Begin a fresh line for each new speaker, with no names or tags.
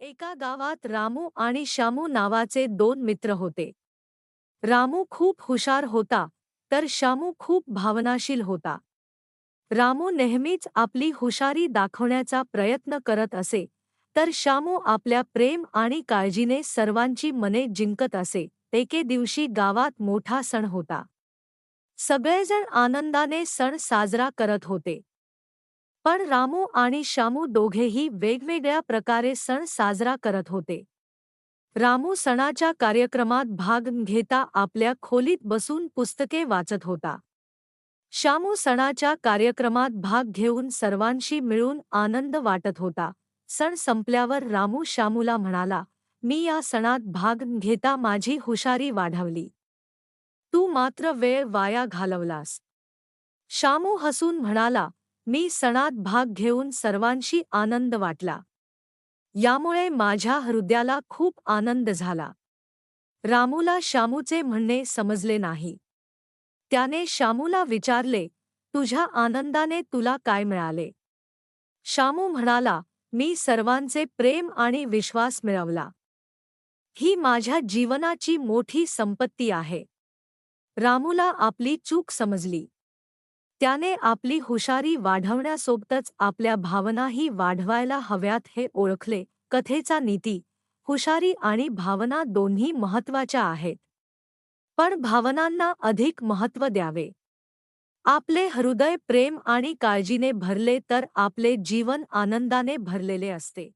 एका गावात रामू आणि श्यामू नावाचे दोन मित्र होते. रामू खूप हुशार होता तर श्यामू खूप भावनाशील होता. रामू नेहमीच आपली हुशारी दाखवण्याचा प्रयत्न करत असे तर श्यामू आपल्या प्रेम आणि काळजीने सर्वांची मने जिंकत असे एके दिवशी गावात मोठा सण होता. सगळेजण आनंदाने सण साजरा करत होते. पण रामू आणि श्यामू दोघेही वेगवेगळ्या प्रकारे सण साजरा करत होते. रामू सणाच्या कार्यक्रमात भाग घेता आपल्या खोलीत बसून पुस्तके वाचत होता. श्यामू सणाच्या कार्यक्रमात भाग घेऊन सर्वांशी मिळून आनंद वाटत होता. सण संपल्यावर रामू श्यामूला म्हणाला मी या सणात भाग घेता माझी हुशारी वाढवली. तू मात्र वेळ वाया घालवलास. श्यामू हसून म्हणाला मी सणात भाग घेऊन सर्वांशी आनंद वाटला. यामुळे माझ्या हृदयाला खूप आनंद झाला. रामूला श्यामूचे म्हणणे समजले नाही. त्याने श्यामूला विचारले तुझ्या आनंदाने तुला काय मिळाले? श्यामू म्हणाला मी सर्वांचे प्रेम आणि विश्वास मिळवला. ही माझ्या जीवनाची मोठी संपत्ती आहे. रामूला आपली चूक समजली. त्याने आपली हुशारी वाढवण्यासोबतच आपल्या भावनाही वाढवायला हव्यात हे ओळखले कथेचा नीती हुशारी आणि भावना दोन्ही महत्त्वाच्या आहेत. पण भावनांना अधिक महत्त्व द्यावे. आपले हृदय प्रेम आणि काळजीने भरले तर आपले जीवन आनंदाने भरलेले असते.